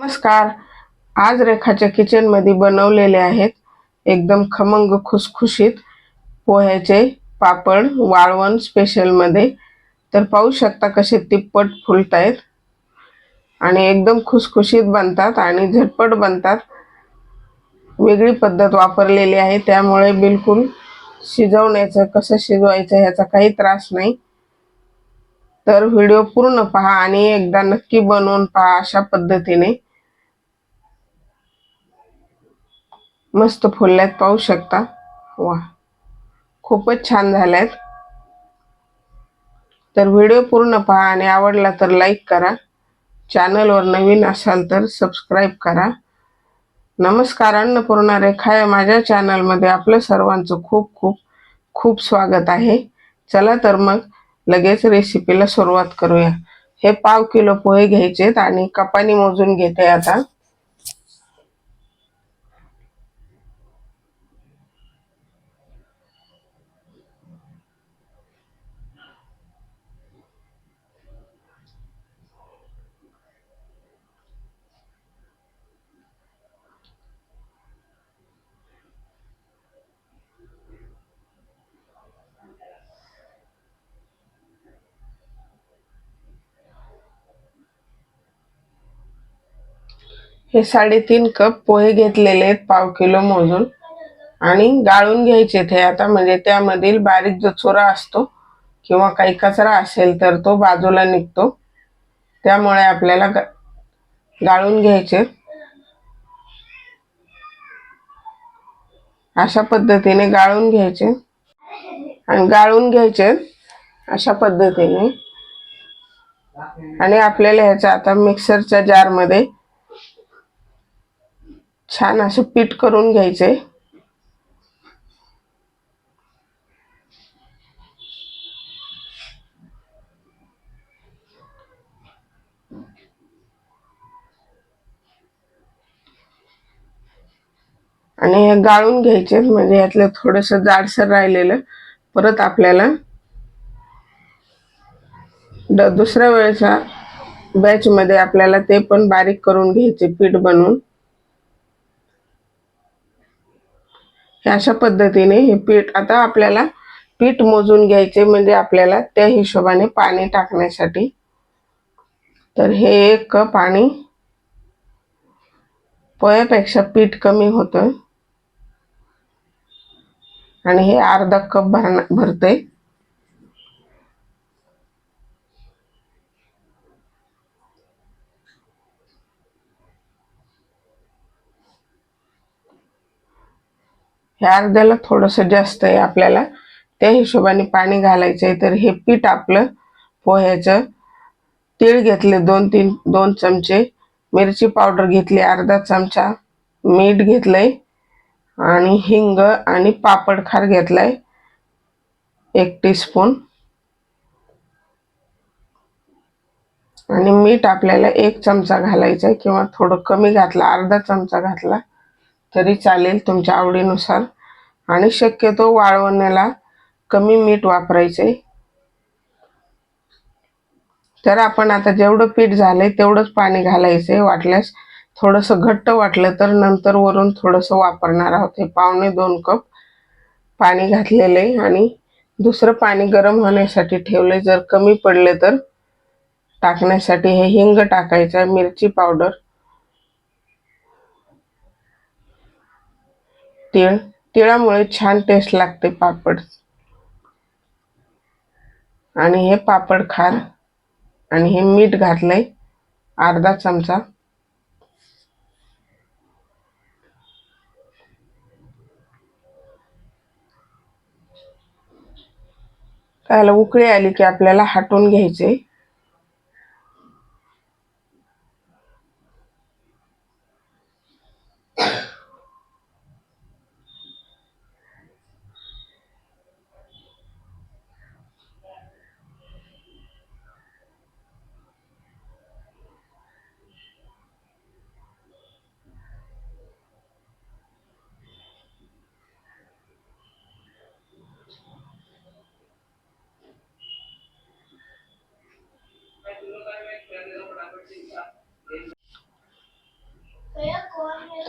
नमस्कार. आज रेखाच्या किचनमध्ये बनवलेले आहेत एकदम खमंग खुसखुशीत पोह्याचे पापड वाळवण स्पेशलमध्ये तर पाहू शकता कसे तिप्पट फुलत आहेत आणि एकदम खुसखुशीत बनतात आणि झटपट बनतात. वेगळी पद्धत वापरलेली आहे त्यामुळे बिलकुल शिजवण्याचं कसं शिजवायचं ह्याचा काही त्रास नाही. तर व्हिडिओ पूर्ण पहा आणि एकदा नक्की बनवून पहा अशा पद्धतीने. मस्त फुलल्यात पाहू शकता. वा खूपच छान झाल्यात. तर व्हिडिओ पूर्ण पहा आणि आवडला तर लाईक करा. चॅनलवर नवीन असाल तर सबस्क्राईब करा. नमस्कार अन्नपूर्णा रेखा या माझ्या चॅनलमध्ये आपलं सर्वांचं खूप खूप खूप स्वागत आहे. चला तर मग लगेच रेसिपीला सुरुवात करूया. हे पाव किलो पोहे घ्यायचेत आणि कपानी मोजून घेते आता. हे साडेतीन कप पोहे घेतलेले आहेत पाव किलो मोजून. आणि गाळून घ्यायचे ते आता म्हणजे त्यामधील बारीक जो चोरा असतो किंवा काही कचरा असेल तर तो बाजूला निघतो. त्यामुळे आपल्याला गाळून घ्यायचे अशा पद्धतीने गाळून घ्यायचे आणि गाळून घ्यायचे अशा पद्धतीने. आणि आपल्याला ह्याच्या आता मिक्सरच्या जारमध्ये छान असं पीठ करून घ्यायचे. आणि हे गाळून घ्यायचे म्हणजे यातलं थोडस जाडसर राहिलेलं. परत आपल्याला दुसऱ्या वेळेच्या बॅच मध्ये आपल्याला ते पण बारीक करून घ्यायचे पीठ बनवून. अशा पद्धतीने हे पीठ आता आपल्याला पीठ मोजून घ्यायचे म्हणजे आपल्याला त्या हिशोबाने पाणी टाकण्यासाठी. तर हे एक कप पाणी पोह्यापेक्षा पीठ कमी होतं आणि हे अर्धा कप भर भरते ह्या अर्ध्याला थोडंसं जास्त आहे आपल्याला. त्या हिशोबाने पाणी घालायचं आहे तर हे पीठ आपलं पोह्याचं तीळ घेतले दोन तीन दोन चमचे. मिरची पावडर घेतली अर्धा चमचा. मीठ घेतलंय. आणि हिंग आणि पापड खार घेतलाय. एक टीस्पून. आणि मीठ आपल्याला एक चमचा घालायचा आहे किंवा थोडं कमी घातला अर्धा चमचा घातला. तरी चालेल तुमच्या आवडीनुसार. आणि शक्यतो वाळवण्याला कमी मीठ वापरायचे. तर आपण आता जेवढं पीठ झालंय तेवढंच पाणी घालायचंय वाटल्यास थोडंसं घट्ट वाटलं तर नंतर वरून थोडंसं वापरणार आहोत. हे पावणे दोन कप पाणी घातलेलं आहे आणि दुसरं पाणी गरम होण्यासाठी ठेवले. जर कमी पडले तर टाकण्यासाठी हे हिंग टाकायचं मिरची पावडर तीळ. तिळामुळे छान टेस्ट लागते पापड. आणि हे पापड खार आणि हे मीठ घातलंय. अर्धा चमचा. त्याला उकळी आली की आपल्याला हटवून घ्यायचे.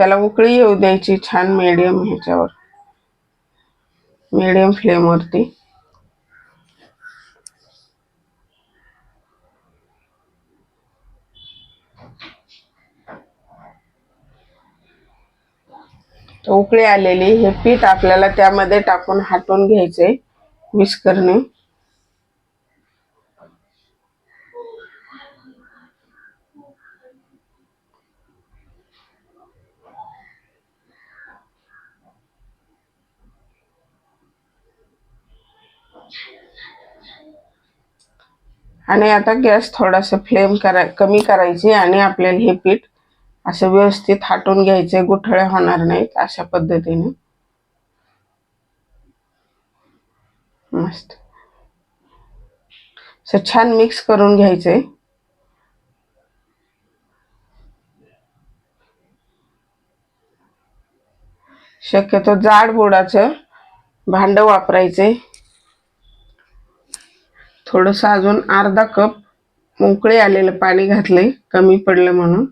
त्याला उकळी येऊ द्यायची छान मीडियम ह्याच्यावर. मीडियम फ्लेमवरती उकळी आलेली हे पीठ आपल्याला त्यामध्ये टाकून हाटून घ्यायचे विस्करणे आणि आता गॅस थोडासा फ्लेम करा कमी करायची आणि आपल्याला हे पीठ असं व्यवस्थित हाटून घ्यायचे गुठळ्या होणार नाहीत अशा पद्धतीने. मस्त. असं छान मिक्स करून घ्यायचे. शक्यतो जाड बोडाचं भांड वापरायचे. थोडंसं अजून अर्धा कप मोकळे आलेलं पाणी घातलंय कमी पडलं म्हणून.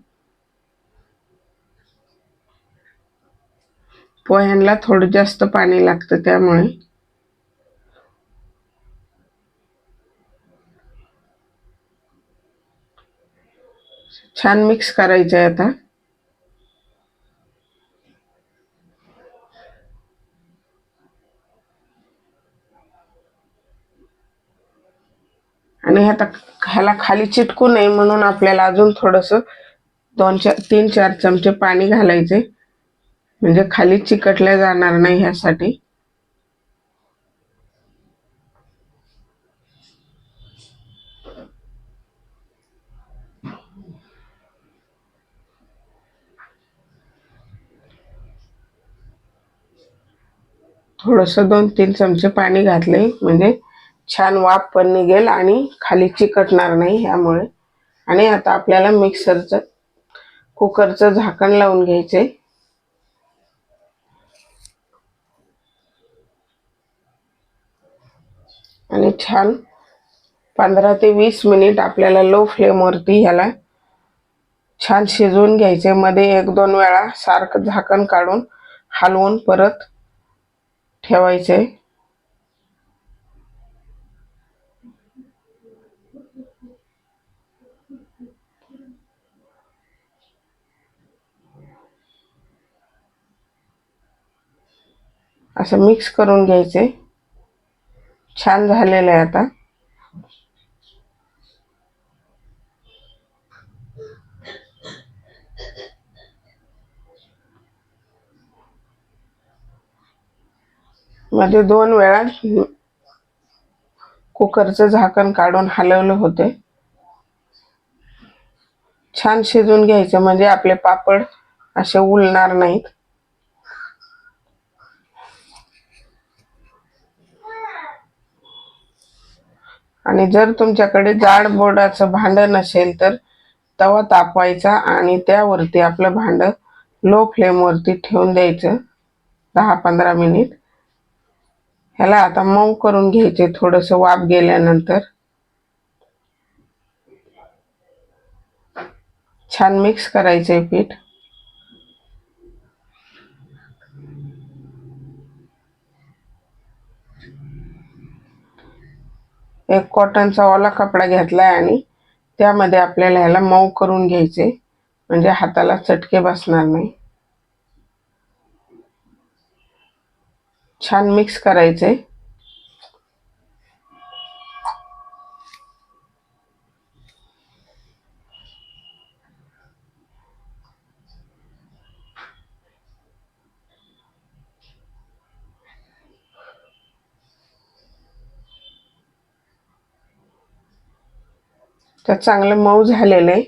पोह्यांना थोडं जास्त पाणी लागतं त्यामुळे. छान मिक्स करायचं आहे आता. आणि आता ह्याला खाली चिटकू नये म्हणून आपल्याला अजून थोडंसं दोन चार तीन चार चमचे पाणी घालायचे. म्हणजे खाली चिकटल्या जाणार नाही ह्यासाठी. थोडंसं दोन तीन चमचे पाणी घातले. म्हणजे छान वाफ पण निघेल आणि खाली चिकटणार नाही ह्यामुळे. आणि आता आपल्याला मिक्सरचं कुकरचं झाकण लावून घ्यायचे आणि छान पंधरा ते वीस मिनिट आपल्याला लो फ्लेमवरती ह्याला छान शिजवून घ्यायचे मध्ये एक दोन वेळा सारखं झाकण काढून हलवून परत ठेवायचे असं मिक्स करून घ्यायचे. छान झालेलं आहे आता. मध्ये दोन वेळा कुकरचं झाकण काढून हलवलं होते. छान शिजून घ्यायचं म्हणजे आपले पापड असे उलणार नाहीत. आणि जर तुमच्याकडे जाड बोर्डाचं भांड नसेल तर तवा तापवायचा आणि त्यावरती आपलं भांड लो फ्लेमवरती ठेवून द्यायचं. दहा पंधरा मिनिट ह्याला आता मऊ करून घ्यायचे थोडंसं वाफ गेल्यानंतर. छान मिक्स करायचं आहे पीठ. एक कॉटनचा ओला कपडा घेतलाय आणि त्यामध्ये आपल्याला ह्याला मऊ करून घ्यायचे. म्हणजे हाताला चटके बसणार नाही. छान मिक्स करायचे. तर चांगलं मऊ झालेलं आहे.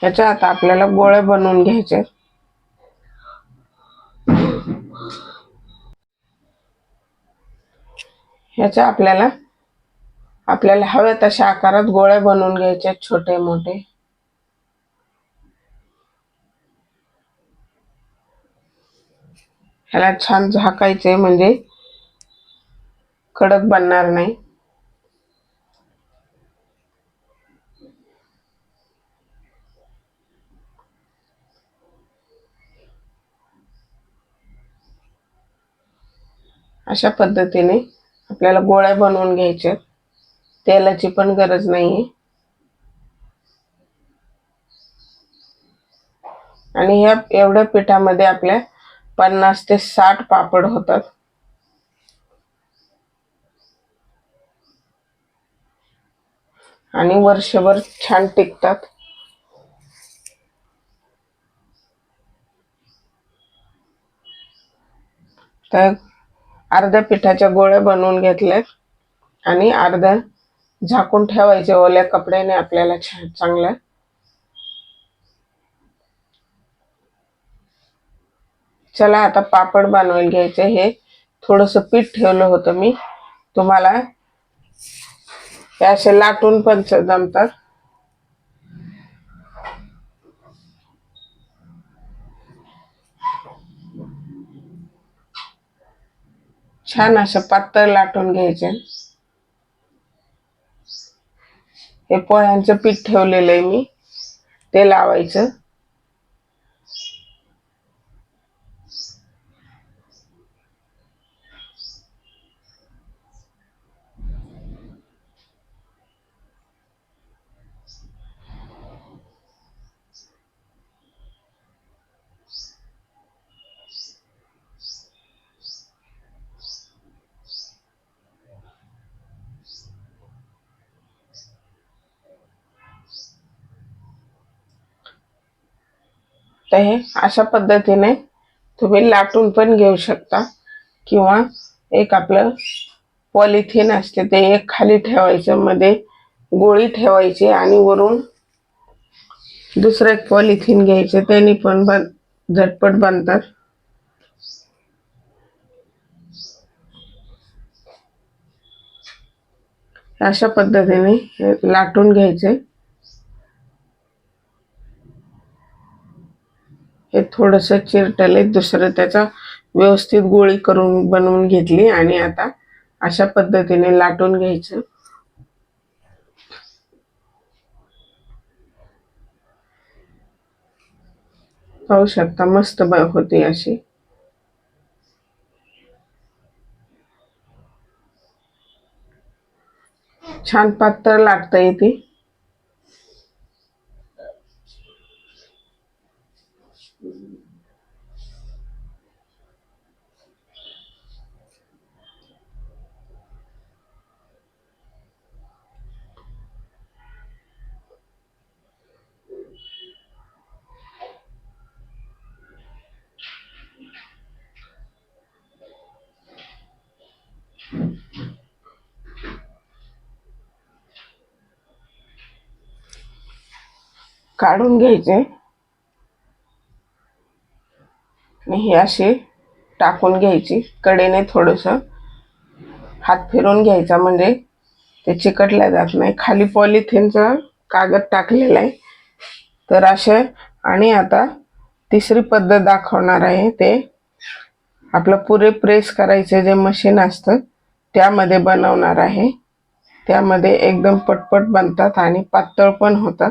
ह्याच्या आता आपल्याला गोळे बनवून घ्यायचे ह्याच्या आपल्याला आपल्याला हव्या तशा आकारात गोळे बनवून घ्यायचे छोटे मोठे ह्याला छान झाकायचे म्हणजे कडक बनणार नाही. अशा पद्धतीने आपल्याला गोळ्या बनवून घ्यायच्या. तेलाची पण गरज नाही आणि ह्या एवढ्या पिठामध्ये आपल्या पन्नास ते साठ पापड होतात. आणि वर्षभर छान टिकतात. तर अर्ध्या पिठाच्या गोळ्या बनवून घेतल्यात आणि अर्ध्या झाकून ठेवायचे ओल्या कपड्याने आपल्याला छान चांगल्या चला आता पापड बनवायला घ्यायचे. हे थोडस पीठ ठेवलं होतं मी. तुम्हाला हे असे लाटून पण जमतात. छान असं पातळ लाटून घ्यायचे. हे पोळ्यांचं पीठ ठेवलेलं आहे मी. ते लावायचं. तर हे अशा पद्धतीने तुम्ही लाटून पण घेऊ शकता. किंवा एक आपलं पॉलिथिन असते ते एक खाली ठेवायचं मध्ये गोळी ठेवायची आणि वरून दुसरं एक पॉलिथिन घ्यायचं. त्याने पण बन झटपट बनतात. अशा पद्धतीने लाटून घ्यायचे. हे थोडंसं चिरटले दुसरं त्याचा व्यवस्थित गोळी करून बनवून घेतली आणि आता अशा पद्धतीने लाटून घ्यायचं. पाहू शकता मस्त होती अशी छान पातळ लागता येते काढून घ्यायचे. आणि हे असे टाकून घ्यायची. कडेने थोडंसं हात फिरून घ्यायचा. म्हणजे ते चिकटल्या जात नाही. खाली पॉलिथिनचा कागद टाकलेला आहे. तर असे आणि आता तिसरी पद्धत दाखवणार आहे ते. आपलं पुरे प्रेस करायचे जे मशीन असतं त्यामध्ये बनवणार आहे. त्यामध्ये एकदम पटपट बनतात आणि पातळ पण होतात.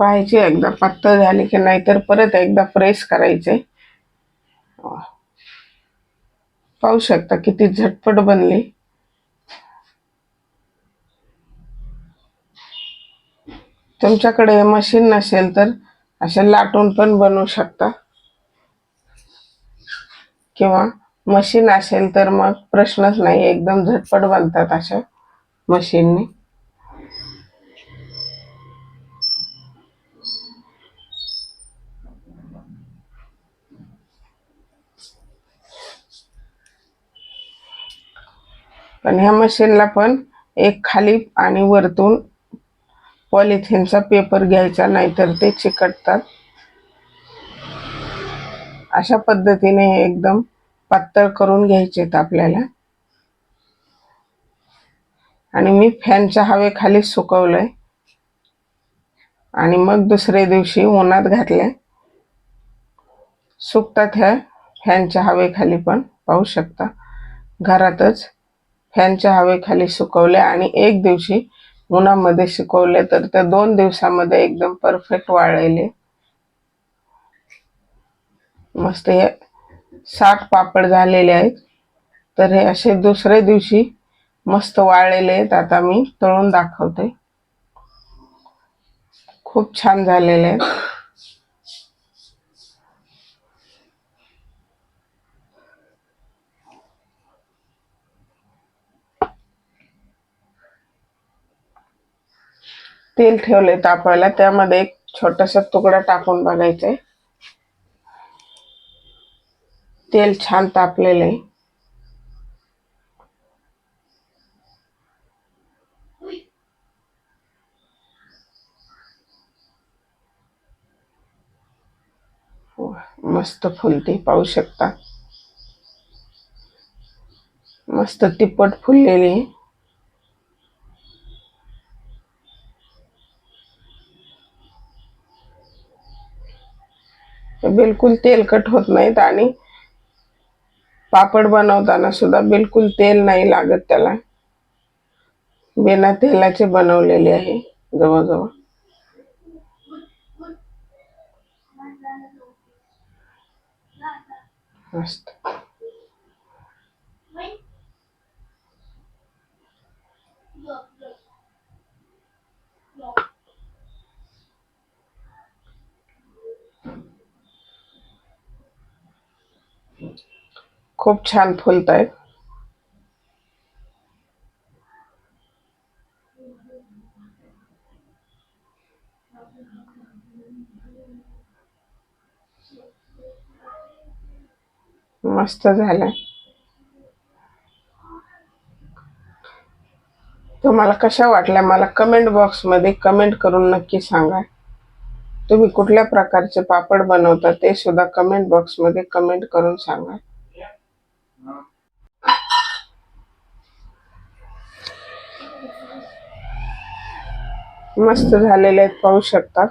पाहायचे एकदा पातळ झाले की नाहीतर परत एकदा प्रेस करायचे. पाहू शकता किती झटपट बनली. तुमच्याकडे मशीन नसेल तर असे लाटून पण बनवू शकता. किंवा मशीन असेल तर मग प्रश्नच नाही. एकदम झटपट बनतात अशा मशीनने पण ह्या मशीनला पण एक खाली आणि वरतून पॉलिथिनचा पेपर घ्यायचा नाहीतर ते चिकटतात. अशा पद्धतीने एकदम पातळ करून घ्यायचे आहेत आपल्याला. आणि मी फॅनच्या हवेखाली सुकवलंय. आणि मग दुसऱ्या दिवशी उन्हात घातले सुकतात ह्या फॅनच्या हवेखाली पण पाहू शकता. घरातच फॅनच्या हवेखाली सुकवले आणि एक दिवशी उन्हामध्ये सुकवले तर त्या दोन दिवसामध्ये एकदम परफेक्ट वाळलेले. मस्त हे साठ पापड झालेले आहेत. तर हे असे दुसऱ्या दिवशी मस्त वाळलेले आहेत. आता मी तळून दाखवते. खूप छान झालेले आहेत. तेल ठेवले तापायला त्यामध्ये एक छोटासा तुकडा टाकून बघायचा तेल छान तापलेलं आहे मस्त फुलते पाहू शकता. मस्त तिप्पट फुललेली. बिलकुल तेलकट होत नाहीत आणि पापड बनवताना सुद्धा बिलकुल तेल नाही लागत त्याला. बिना तेलाचे बनवलेले आहे जवळजवळ. मस्त. खूप छान फुलत आहेत मस्त झालं तुम्हाला कशा वाटल्या मला कमेंट बॉक्समध्ये कमेंट करून नक्की सांगा. तुम्ही कुठल्या प्रकारचे पापड बनवता ते सुद्धा कमेंट बॉक्समध्ये कमेंट करून सांगा. मस्त झालेले आहेत पाहू शकता.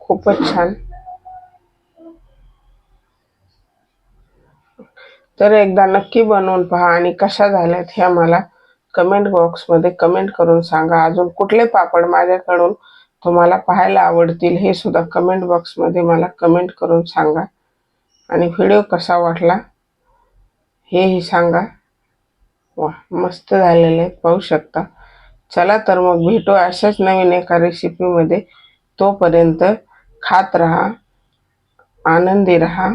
खूपच छान. तर एकदा नक्की बनवून पहा आणि कशा झाल्यात ह्या मला कमेंट बॉक्समध्ये कमेंट करून सांगा. अजून कुठले पापड माझ्याकडून तुम्हाला पाहायला आवडतील हे सुद्धा कमेंट बॉक्समध्ये मला कमेंट करून सांगा. आणि व्हिडिओ कसा वाटला हेही सांगा. वा मस्त झालेले आहे पाहू शकता. चला तर मग भेटू अशाच नवीन एका रेसिपीमध्ये तोपर्यंत खात रहा आनंदी रहा.